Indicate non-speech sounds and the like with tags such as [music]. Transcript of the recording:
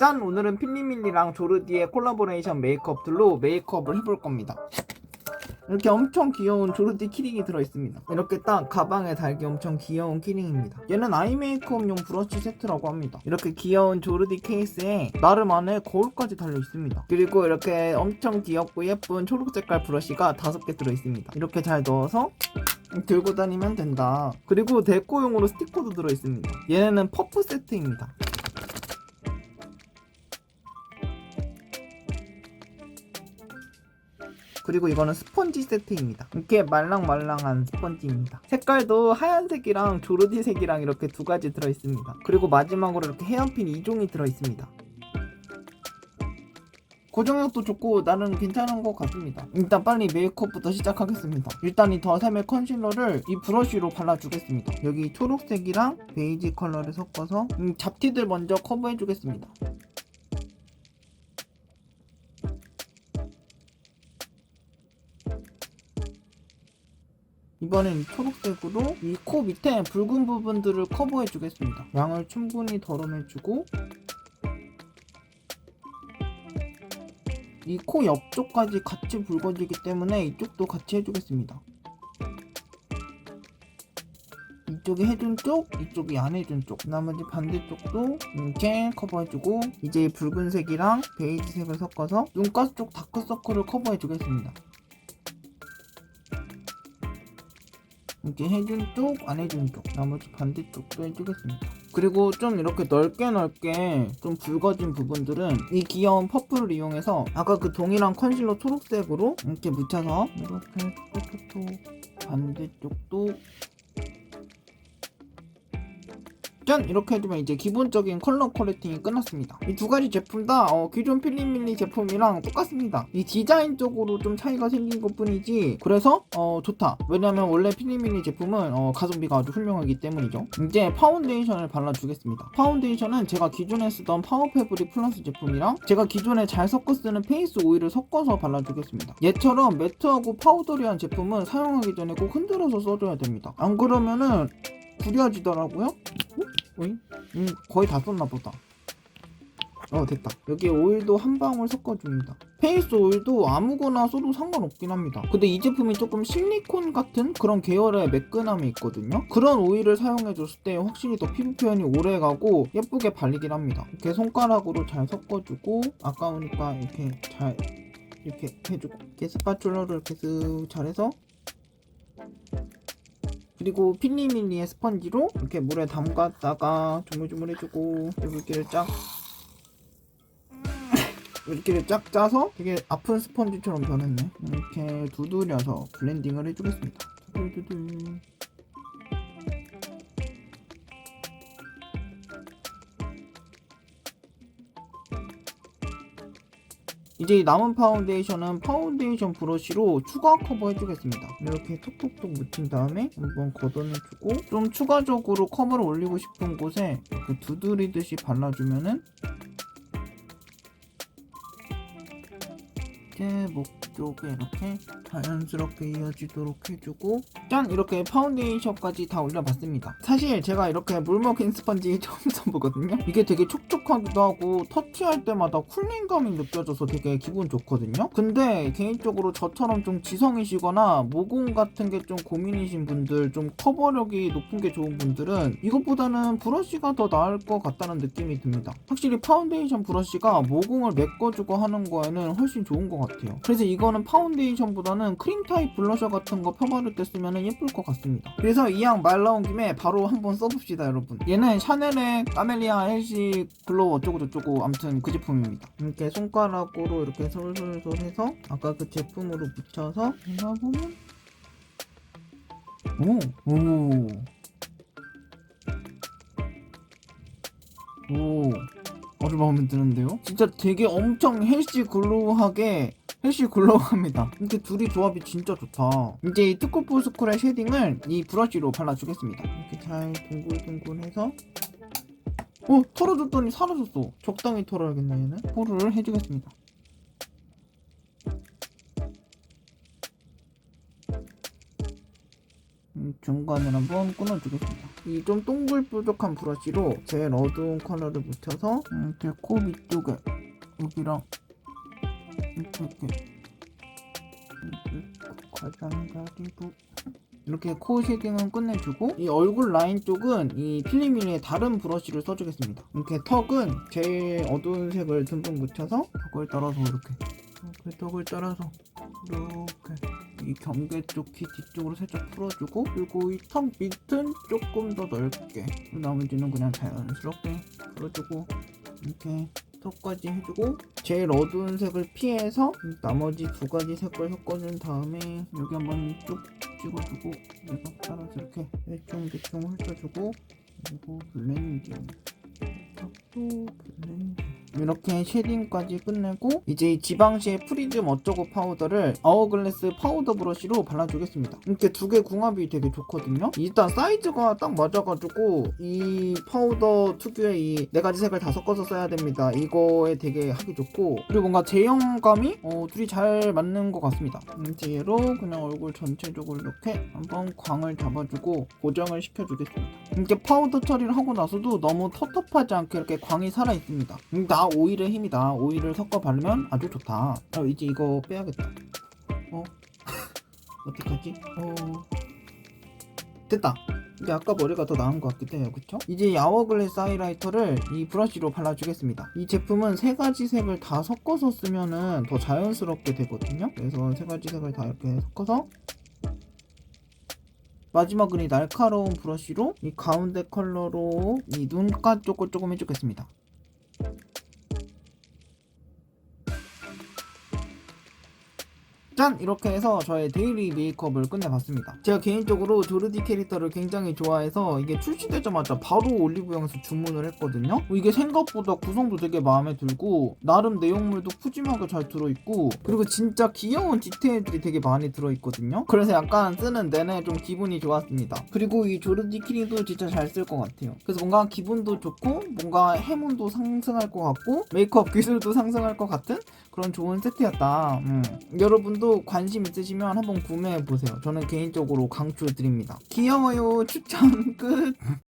짠! 오늘은 필리밀리랑 조르디의 콜라보레이션 메이크업들로 메이크업을 해볼 겁니다. 이렇게 엄청 귀여운 조르디 키링이 들어있습니다. 이렇게 딱 가방에 달기 엄청 귀여운 키링입니다. 얘는 아이 메이크업용 브러쉬 세트라고 합니다. 이렇게 귀여운 조르디 케이스에 나름 안에 거울까지 달려있습니다. 그리고 이렇게 엄청 귀엽고 예쁜 초록 색깔 브러쉬가 다섯 개 들어있습니다. 이렇게 잘 넣어서 들고 다니면 된다. 그리고 데코용으로 스티커도 들어있습니다. 얘네는 퍼프 세트입니다. 그리고 이거는 스펀지 세트입니다. 이렇게 말랑말랑한 스펀지입니다. 색깔도 하얀색이랑 조르디색이랑 이렇게 두 가지 들어있습니다. 그리고 마지막으로 이렇게 헤어핀 2종이 들어있습니다. 고정력도 좋고 나는 괜찮은 것 같습니다. 일단 빨리 메이크업부터 시작하겠습니다. 일단 이 더샘의 컨실러를 이 브러쉬로 발라주겠습니다. 여기 초록색이랑 베이지 컬러를 섞어서 음, 잡티들 먼저 커버해주겠습니다. 이번엔 이 초록색으로 이 코 밑에 붉은 부분들을 커버해 주겠습니다. 양을 충분히 덜어내 주고 이 코 옆쪽까지 같이 붉어지기 때문에 이쪽도 같이 해주겠습니다. 이쪽이 해준 쪽, 이쪽이 안 해준 쪽, 나머지 반대쪽도 이렇게 커버해주고 이제 붉은색이랑 베이지색을 섞어서 눈가스 쪽 다크서클을 커버해주겠습니다. 이렇게 해준 쪽, 안 해준 쪽, 나머지 반대쪽도 해주겠습니다. 그리고 좀 이렇게 넓게 넓게 좀 붉어진 부분들은 이 귀여운 퍼플을 이용해서 아까 그 동일한 컨실러 초록색으로 이렇게 묻혀서 이렇게 톡톡톡 반대쪽도 짠! 이렇게 해주면 이제 기본적인 컬러 컬렉팅이 끝났습니다. 이 두 가지 제품 다 어, 기존 필리밀리 제품이랑 똑같습니다. 이 디자인적으로 좀 차이가 생긴 것 뿐이지 그래서 어, 좋다. 왜냐면 원래 필리밀리 제품은 어, 가성비가 아주 훌륭하기 때문이죠. 이제 파운데이션을 발라주겠습니다. 파운데이션은 제가 기존에 쓰던 파워패브릭 플러스 제품이랑 제가 기존에 잘 섞어 쓰는 페이스 오일을 섞어서 발라주겠습니다. 얘처럼 매트하고 파우더리한 제품은 사용하기 전에 꼭 흔들어서 써줘야 됩니다. 안 그러면은 구려지더라고요. 어? 어이? 음, 거의 다 썼나 보다. 어, 됐다. 여기 오일도 한 방울 섞어줍니다. 페이스 오일도 아무거나 써도 상관없긴 합니다. 근데 이 제품이 조금 실리콘 같은 그런 계열의 매끈함이 있거든요. 그런 오일을 사용해줬을 때 확실히 더 피부 표현이 오래가고 예쁘게 발리긴 합니다. 이렇게 손가락으로 잘 섞어주고 아까우니까 이렇게 잘 이렇게 해주고 이렇게 스파츌러를 이렇게 쓱 잘해서 그리고 필리밀리의 스펀지로 이렇게 물에 담갔다가 조물조물 해주고 물기를 쫙 [laughs] 물기를 쫙 짜서 되게 아픈 스펀지처럼 변했네 이렇게 두드려서 블렌딩을 해주겠습니다 두두두두. 이제 이 남은 파운데이션은 파운데이션 브러쉬로 추가 커버 해주겠습니다. 이렇게 톡톡톡 묻힌 다음에 한번 걷어내주고 좀 추가적으로 커버를 올리고 싶은 곳에 이렇게 두드리듯이 발라주면은 이렇게 목 쪽에 이렇게 자연스럽게 이어지도록 해주고 짠! 이렇게 파운데이션까지 다 올려봤습니다. 사실 제가 이렇게 물 먹인 스펀지 [laughs] 처음 써보거든요. 이게 되게 촉촉하기도 하고 터치할 때마다 쿨링감이 느껴져서 되게 기분 좋거든요. 근데 개인적으로 저처럼 좀 지성이시거나 모공 같은 게 좀 고민이신 분들 좀 커버력이 높은 게 좋은 분들은 이것보다는 브러쉬가 더 나을 것 같다는 느낌이 듭니다. 확실히 파운데이션 브러쉬가 모공을 메꿔주고 하는 거에는 훨씬 좋은 것 같아요. 그래서 이거는 파운데이션보다는 크림 타입 블러셔 같은 거 펴바를 때 쓰면 예쁠 것 같습니다. 그래서 이양말 나온 김에 바로 한번 써봅시다 여러분. 얘는 샤넬의 까멜리아 헬시 글로우 어쩌고저쩌고 아무튼 그 제품입니다. 이렇게 손가락으로 이렇게 솔솔솔 해서 아까 그 제품으로 묻혀서 해보면 오! 오! 오! 아주 마음에 드는데요? 진짜 되게 엄청 헬시 글로우하게 헬시 글로우합니다. 이렇게 둘이 조합이 진짜 좋다. 이제 이 투쿠포스쿨의 쉐딩을 이 브러쉬로 발라주겠습니다. 이렇게 잘 둥글둥글해서 어? 털어줬더니 사라졌어. 적당히 털어야겠네 얘는. 홀을 해주겠습니다. 음, 중간을 한번 끊어주겠습니다. 이 좀 동글뾰족한 브러쉬로 제일 어두운 컬러를 묻혀서 이렇게 코 밑쪽에 여기랑 이렇게 이렇게 가장자리도 이렇게 코 쉐딩은 끝내주고 이 얼굴 라인 쪽은 이 필리밀의 다른 브러쉬를 써주겠습니다. 이렇게 턱은 제일 어두운 색을 듬뿍 묻혀서 턱을 따라서 이렇게 이렇게 턱을 따라서 이렇게 이 경계 쪽 귀 뒤쪽으로 살짝 풀어주고 그리고 이 턱 밑은 조금 더 넓게 나머지는 그냥 자연스럽게 풀어주고 이렇게 턱까지 해주고 제일 어두운 색을 피해서 나머지 두 가지 색을 섞어준 다음에 여기 한번 쭉 찍어주고 여기서 따라서 이렇게 대충 대충 훑어주고 그리고 블렌딩. 턱도 블렌딩 이렇게 쉐딩까지 끝내고 이제 이 지방시의 프리즘 어쩌고 파우더를 아워글래스 파우더 브러쉬로 발라주겠습니다. 이렇게 두 개 궁합이 되게 좋거든요. 일단 사이즈가 딱 맞아가지고 이 파우더 특유의 이 네 가지 색을 다 섞어서 써야 됩니다. 이거에 되게 하기 좋고 그리고 뭔가 제형감이 어, 둘이 잘 맞는 것 같습니다. 음, 뒤로 그냥 얼굴 전체적으로 이렇게 한번 광을 잡아주고 고정을 시켜주겠습니다. 이렇게 파우더 처리를 하고 나서도 너무 텁텁하지 않게 이렇게 광이 살아 있습니다. 음, 나 오일의 힘이다. 오일을 섞어 바르면 아주 좋다. 아, 이제 이거 빼야겠다. 어? [laughs] 어떡하지? 어. 됐다. 이게 아까 머리가 더 나은 것 같기도 해요. 그쵸? 이제 야워글래스 하이라이터를 이 브러쉬로 발라주겠습니다. 이 제품은 세 가지 색을 다 섞어서 쓰면은 더 자연스럽게 되거든요. 그래서 세 가지 색을 다 이렇게 섞어서 마지막은 이 날카로운 브러쉬로 이 가운데 컬러로 이 눈가 쪽을 조금 해주겠습니다. 짠! 이렇게 해서 저의 데일리 메이크업을 끝내봤습니다. 제가 개인적으로 조르디 캐릭터를 굉장히 좋아해서 이게 출시되자마자 바로 올리브영에서 주문을 했거든요. 어, 이게 생각보다 구성도 되게 마음에 들고 나름 내용물도 푸짐하게 잘 들어있고 그리고 진짜 귀여운 디테일들이 되게 많이 들어있거든요. 그래서 약간 쓰는 내내 좀 기분이 좋았습니다. 그리고 이 조르디 키리도 진짜 잘 쓸 것 같아요. 그래서 뭔가 기분도 좋고 뭔가 해문도 상승할 것 같고 메이크업 기술도 상승할 것 같은 그런 좋은 세트였다. 음. 여러분 도 관심 있으시면 한번 구매해 보세요. 저는 개인적으로 강추드립니다. 귀여워요. 추천 끝.